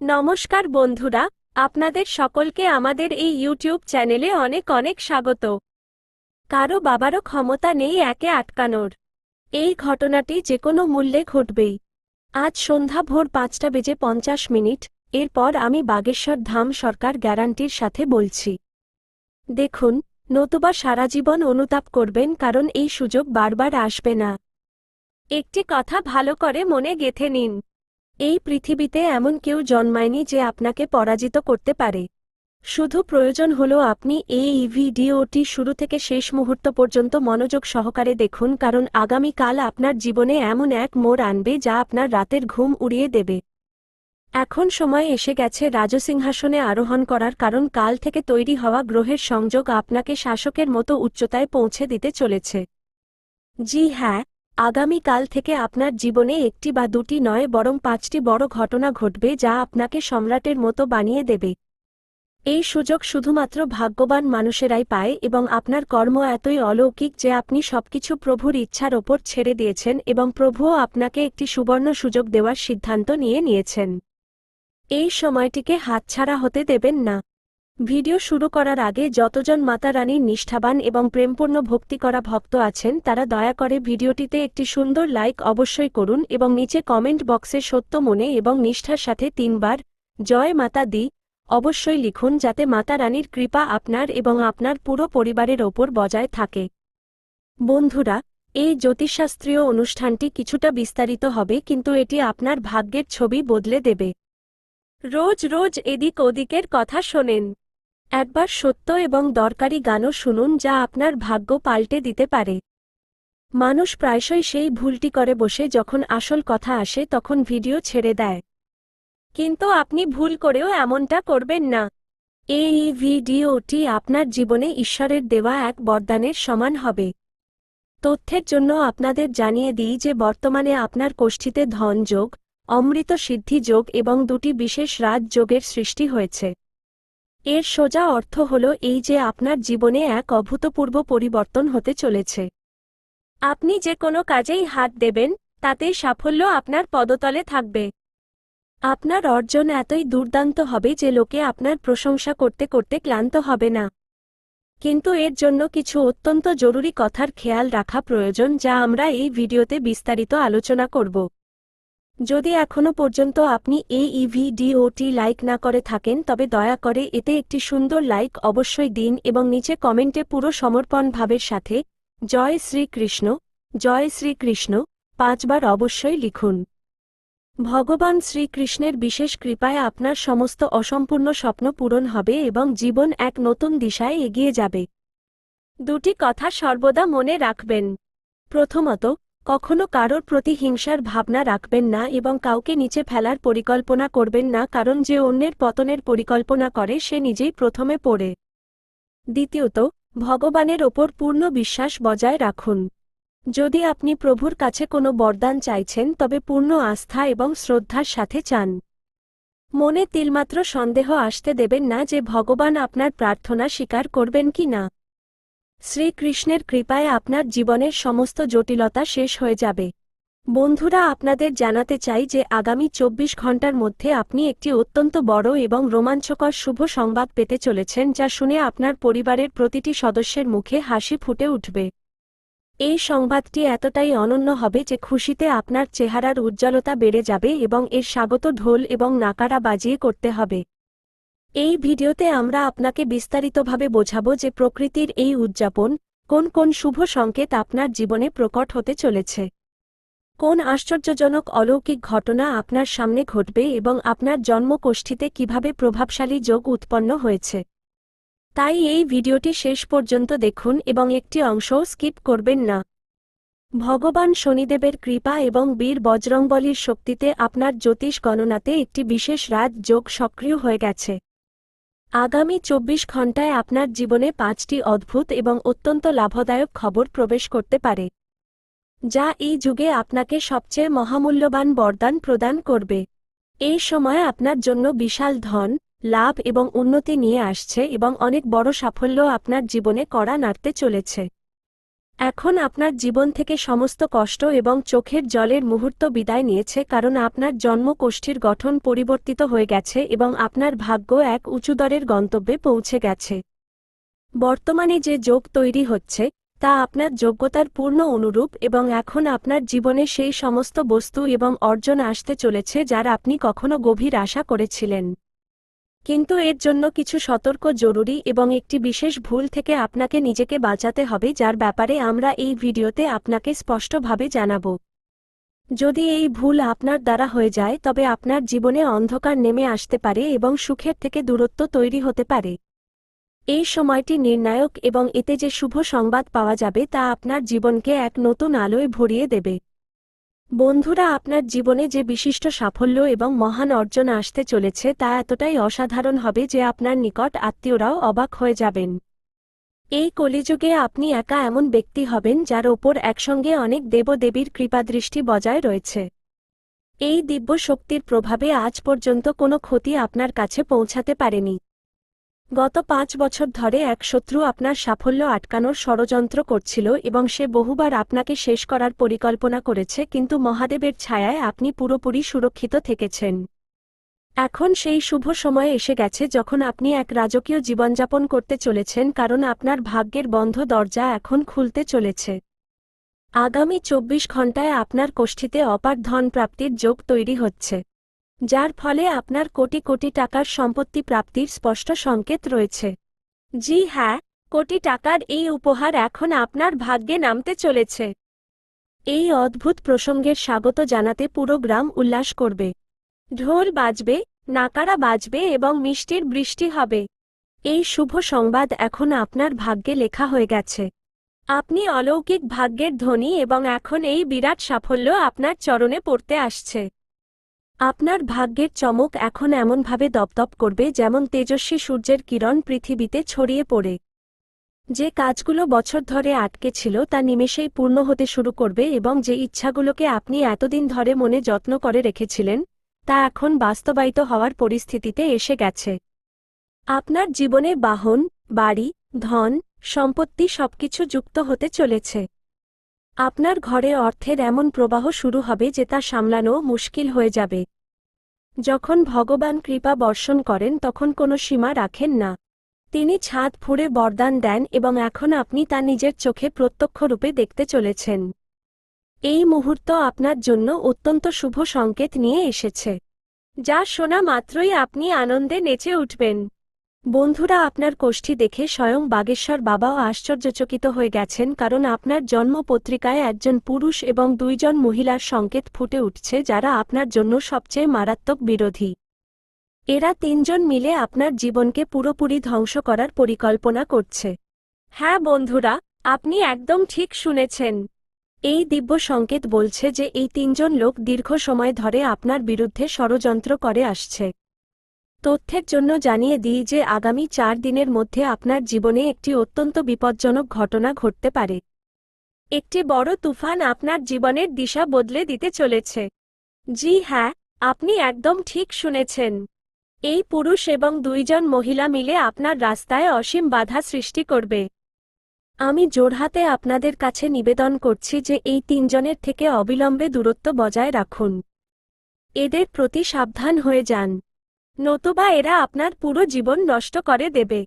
নমস্কার বন্ধুরা, আপনাদের সকলকে আমাদের এই ইউটিউব চ্যানেলে অনেক অনেক স্বাগত। কারও বাবারও ক্ষমতা নেই একে আটকানোর। এই ঘটনাটি যে কোনো মূল্যে ঘটবেই। আজ সন্ধ্যা ভোর পাঁচটা বেজে পঞ্চাশ মিনিট, এরপর আমি বাগেশ্বর ধাম সরকার গ্যারান্টির সাথে বলছি। দেখুন, নতুবা সারা জীবন অনুতাপ করবেন কারণ এই সুযোগ বারবার আসবে না। একটি কথা ভালো করে মনে গেথে নিন। এই পৃথিবীতে এমন কেউ জন্মায়নি যে আপনাকে পরাজিত করতে পারে। শুধু প্রয়োজন হল আপনি এই ভিডিওটি শুরু থেকে শেষ মুহূর্ত পর্যন্ত মনোযোগ সহকারে দেখুন কারণ আগামীকাল আপনার জীবনে এমন এক মোড় আনবে যা আপনার রাতের ঘুম উড়িয়ে দেবে। এখন সময় এসে গেছে রাজসিংহাসনে আরোহণ করার কারণ কাল থেকে তৈরি হওয়া গ্রহের সংযোগ আপনাকে শাসকের মতো উচ্চতায় পৌঁছে দিতে চলেছে। জি হ্যাঁ আগামীকাল থেকে আপনার জীবনে একটি বা দুটি নয়, বরং পাঁচটি বড় ঘটনা ঘটবে যা আপনাকে সম্রাটের মতো বানিয়ে দেবে। এই সুযোগ শুধুমাত্র ভাগ্যবান মানুষেরাই পায় এবং আপনার কর্ম এতই অলৌকিক যে আপনি সবকিছু প্রভুর ইচ্ছার ওপর ছেড়ে দিয়েছেন এবং প্রভুও আপনাকে একটি সুবর্ণ সুযোগ দেওয়ার সিদ্ধান্ত নিয়ে নিয়েছেন। এই সময়টিকে হাতছাড়া হতে দেবেন না। ভিডিও শুরু করার আগে যতজন মাতা রানীর নিষ্ঠাবান এবং প্রেমপূর্ণ ভক্তি করা ভক্ত আছেন, তারা দয়া করে ভিডিওটিতে একটি সুন্দর লাইক অবশ্যই করুন এবং নিচে কমেন্ট বক্সে সত্য মনে এবং নিষ্ঠার সাথে তিনবার জয় মাতা দি অবশ্যই লিখুন যাতে মাতা রানীর কৃপা আপনার এবং আপনার পুরো পরিবারের ওপর বজায় থাকে। বন্ধুরা, এই জ্যোতিষশাস্ত্রীয় অনুষ্ঠানটি কিছুটা বিস্তারিত হবে, কিন্তু এটি আপনার ভাগ্যের ছবি বদলে দেবে। রোজ রোজ এদিক ওদিকের কথা শোনেন। একবার সত্য এবং দরকারি গানও শুনুন যা আপনার ভাগ্য পাল্টে দিতে পারে। মানুষ প্রায়শই সেই ভুলটি করে বসে যখন আসল কথা আসে তখন ভিডিও ছেড়ে দেয়। কিন্তু আপনি ভুল করেও এমনটা করবেন না। এই ভিডিওটি আপনার জীবনে ঈশ্বরের দেওয়া এক বরদানের সমান হবে। তথ্যের জন্য আপনাদের জানিয়ে দিই যে বর্তমানে আপনার কোষ্ঠীতে ধনযোগ অমৃত সিদ্ধি যোগ এবং দুটি বিশেষ রাজ যোগের সৃষ্টি হয়েছে। এর সোজা অর্থ হল এই যে আপনার জীবনে এক অভূতপূর্ব পরিবর্তন হতে চলেছে। আপনি যে কোনো কাজেই হাত দেবেন তাতেই সাফল্য আপনার পদতলে থাকবে। আপনার অর্জন এতই দুর্দান্ত হবে যে লোকে আপনার প্রশংসা করতে করতে ক্লান্ত হবে না। কিন্তু এর জন্য কিছু অত্যন্ত জরুরি কথার খেয়াল রাখা প্রয়োজন যা আমরা এই ভিডিওতে বিস্তারিত আলোচনা করব। যদি এখনও পর্যন্ত আপনি এই ভিডিওটি লাইক না করে থাকেন, তবে দয়া করে এতে একটি সুন্দর লাইক অবশ্যই দিন এবং নিচে কমেন্টে পুরো সমর্পণ ভাবের সাথে, জয় শ্রীকৃষ্ণ জয় শ্রীকৃষ্ণ পাঁচবার অবশ্যই লিখুন। ভগবান শ্রীকৃষ্ণের বিশেষ কৃপায় আপনার সমস্ত অসম্পূর্ণ স্বপ্ন পূরণ হবে এবং জীবন এক নতুন দিশায় এগিয়ে যাবে। দুটি কথা সর্বদা মনে রাখবেন। প্রথমত কখনো কারোর প্রতি হিংসার ভাবনা রাখবেন না এবং কাউকে নিচে ফেলার পরিকল্পনা করবেন না, কারণ যে অন্যের পতনের পরিকল্পনা করে, সে নিজেই প্রথমে পড়ে। দ্বিতীয়ত, ভগবানের ওপর পূর্ণ বিশ্বাস বজায় রাখুন। যদি আপনি প্রভুর কাছে কোনো বরদান চাইছেন, তবে পূর্ণ আস্থা এবং শ্রদ্ধার সাথে চান। মনে তিলমাত্র সন্দেহ আসতে দেবেন না যে ভগবান আপনার প্রার্থনা স্বীকার করবেন কি না। শ্রীকৃষ্ণের কৃপায় আপনার জীবনের সমস্ত জটিলতা শেষ হয়ে যাবে। বন্ধুরা, আপনাদের জানাতে চাই যে আগামী চব্বিশ ঘণ্টার মধ্যে আপনি একটি অত্যন্ত বড় এবং রোমাঞ্চকর শুভ সংবাদ পেতে চলেছেন যা শুনে আপনার পরিবারের প্রতিটি সদস্যের মুখে হাসি ফুটে উঠবে। এই সংবাদটি এতটাই অনন্য হবে যে খুশিতে আপনার চেহারার উজ্জ্বলতা বেড়ে যাবে এবং এর স্বাগত ঢোল এবং নাকারা বাজিয়ে করতে হবে। এই ভিডিওতে আমরা আপনাকে বিস্তারিতভাবে বোঝাবো যে প্রকৃতির এই উদযাপন কোন কোন শুভ সংকেত আপনার জীবনে প্রকট হতে চলেছে। কোন আশ্চর্যজনক অলৌকিক ঘটনা আপনার সামনে ঘটবে এবং আপনার জন্মকোষ্ঠীতে কীভাবে প্রভাবশালী যোগ উৎপন্ন হয়েছে। তাই এই ভিডিওটি শেষ পর্যন্ত দেখুন এবং একটি অংশও স্কিপ করবেন না। ভগবান শনিদেবের কৃপা এবং বীর বজরংবলীর শক্তিতে আপনার জ্যোতিষ গণনাতে একটি বিশেষ রাজ যোগ সক্রিয় হয়ে গেছে। আগামী চব্বিশ ঘণ্টায় আপনার জীবনে পাঁচটি অদ্ভুত এবং অত্যন্ত লাভদায়ক খবর প্রবেশ করতে পারে, যা এই যুগে আপনাকে সবচেয়ে মহামূল্যবান বরদান প্রদান করবে। এই সময় আপনার জন্য বিশাল ধন, লাভ এবং উন্নতি নিয়ে আসছে এবং অনেক বড় সাফল্য আপনার জীবনে কড়া নাড়তে চলেছে। এখন আপনার জীবন থেকে সমস্ত কষ্ট এবং চোখের জলের মুহূর্ত বিদায় নিয়েছে কারণ আপনার জন্মকোষ্ঠীর গঠন পরিবর্তিত হয়ে গেছে এবং আপনার ভাগ্য এক উঁচুদরের গন্তব্যে পৌঁছে গেছে। বর্তমানে যে যোগ তৈরি হচ্ছে, তা আপনার যোগ্যতার পূর্ণ অনুরূপ এবং এখন আপনার জীবনে সেই সমস্ত বস্তু এবং অর্জন আসতে চলেছে যার আপনি কখনো গভীর আশা করেছিলেন। কিন্তু এর জন্য কিছু সতর্ক জরুরি এবং একটি বিশেষ ভুল থেকে আপনাকে নিজেকে বাঁচাতে হবে, যার ব্যাপারে আমরা এই ভিডিওতে আপনাকে স্পষ্টভাবে জানাব। যদি এই ভুল আপনার দ্বারা হয়ে যায়, তবে আপনার জীবনে অন্ধকার নেমে আসতে পারে এবং সুখের থেকে দূরত্ব তৈরি হতে পারে। এই সময়টি নির্ণায়ক এবং এতে যে শুভ সংবাদ পাওয়া যাবে, তা আপনার জীবনকে এক নতুন আলোয় ভরিয়ে দেবে। বন্ধুরা, আপনার জীবনে যে বিশিষ্ট সাফল্য এবং মহান অর্জন আসতে চলেছে তা এতটাই অসাধারণ হবে যে আপনার নিকট আত্মীয়রাও অবাক হয়ে যাবেন। এই কলিযুগে আপনি একা এমন ব্যক্তি হবেন যার ওপর একসঙ্গে অনেক দেবদেবীর কৃপাদৃষ্টি বজায় রয়েছে। এই দিব্য শক্তির প্রভাবে আজ পর্যন্ত কোনো ক্ষতি আপনার কাছে পৌঁছাতে পারেনি। গত পাঁচ বছর ধরে এক শত্রু আপনার সাফল্য আটকানোর ষড়যন্ত্র করছিল এবং সে বহুবার আপনাকে শেষ করার পরিকল্পনা করেছে, কিন্তু মহাদেবের ছায়ায় আপনি পুরোপুরি সুরক্ষিত থেকেছেন। এখন সেই শুভ সময় এসে গেছে যখন আপনি এক রাজকীয় জীবনযাপন করতে চলেছেন, কারণ আপনার ভাগ্যের বন্ধ দরজা এখন খুলতে চলেছে। আগামী চব্বিশ ঘণ্টায় আপনার কোষ্ঠীতে অপার ধন প্রাপ্তির যোগ তৈরি হচ্ছে। যার ফলে আপনার কোটি কোটি টাকার সম্পত্তি প্রাপ্তির স্পষ্ট সংকেত রয়েছে। জি হ্যাঁ কোটি টাকার এই উপহার এখন আপনার ভাগ্যে নামতে চলেছে। এই অদ্ভুত প্রসঙ্গের স্বাগত জানাতে পুরো গ্রাম উল্লাস করবে। ঢোল বাজবে, নাকারা বাজবে এবং মিষ্টির বৃষ্টি হবে। এই শুভ সংবাদ এখন আপনার ভাগ্যে লেখা হয়ে গেছে। আপনি অলৌকিক ভাগ্যের ধনী এবং এখন এই বিরাট সাফল্য আপনার চরণে পড়তে আসছে। আপনার ভাগ্যের চমক এখন এমনভাবে দপদপ করবে যেমন তেজস্বী সূর্যের কিরণ পৃথিবীতে ছড়িয়ে পড়ে। যে কাজগুলো বছর ধরে আটকে ছিল তা নিমেষেই পূর্ণ হতে শুরু করবে এবং যে ইচ্ছাগুলোকে আপনি এতদিন ধরে মনে যত্ন করে রেখেছিলেন, তা এখন বাস্তবায়িত হওয়ার পরিস্থিতিতে এসে গেছে। আপনার জীবনে বাহন, বাড়ি, ধন, সম্পত্তি সবকিছু যুক্ত হতে চলেছে। আপনার ঘরে অর্থের এমন প্রবাহ শুরু হবে যে তা সামলানো মুশকিল হয়ে যাবে। যখন ভগবান কৃপা বর্ষণ করেন, তখন কোনো সীমা রাখেন না। তিনি ছাদ ফুঁড়ে বরদান দেন এবং এখন আপনি তা নিজের চোখে প্রত্যক্ষরূপে দেখতে চলেছেন। এই মুহূর্ত আপনার জন্য অত্যন্ত শুভ সংকেত নিয়ে এসেছে। যা শোনা মাত্রই আপনি আনন্দে নেচে উঠবেন। বন্ধুরা, আপনার কোষ্ঠী দেখে স্বয়ং বাগেশ্বর বাবাও আশ্চর্যচকিত হয়ে গেছেন কারণ আপনার জন্ম পত্রিকায় একজন পুরুষ এবং দুইজন মহিলার সংকেত ফুটে উঠছে যারা আপনার জন্য সবচেয়ে মারাত্মক বিরোধী। এরা তিনজন মিলে আপনার জীবনকে পুরোপুরি ধ্বংস করার পরিকল্পনা করছে। হ্যাঁ বন্ধুরা, আপনি একদম ঠিক শুনেছেন। এই দিব্য সংকেত বলছে যে এই তিনজন লোক দীর্ঘ সময় ধরে আপনার বিরুদ্ধে ষড়যন্ত্র করে আসছে। তথ্যের জন্য জানিয়ে দিই যে আগামী চার দিনের মধ্যে আপনার জীবনে একটি অত্যন্ত বিপজ্জনক ঘটনা ঘটতে পারে। একটি বড় তুফান আপনার জীবনের দিশা বদলে দিতে চলেছে। জি হ্যাঁ আপনি একদম ঠিক শুনেছেন। এই পুরুষ এবং দুইজন মহিলা মিলে আপনার রাস্তায় অসীম বাধা সৃষ্টি করবে। আমি জোরহাতে আপনাদের কাছে নিবেদন করছি যে এই তিনজনের থেকে অবিলম্বে দূরত্ব বজায় রাখুন। এদের প্রতি সাবধান হয়ে যান। নতুবা এরা আপনার পুরো জীবন নষ্ট করে দেবে।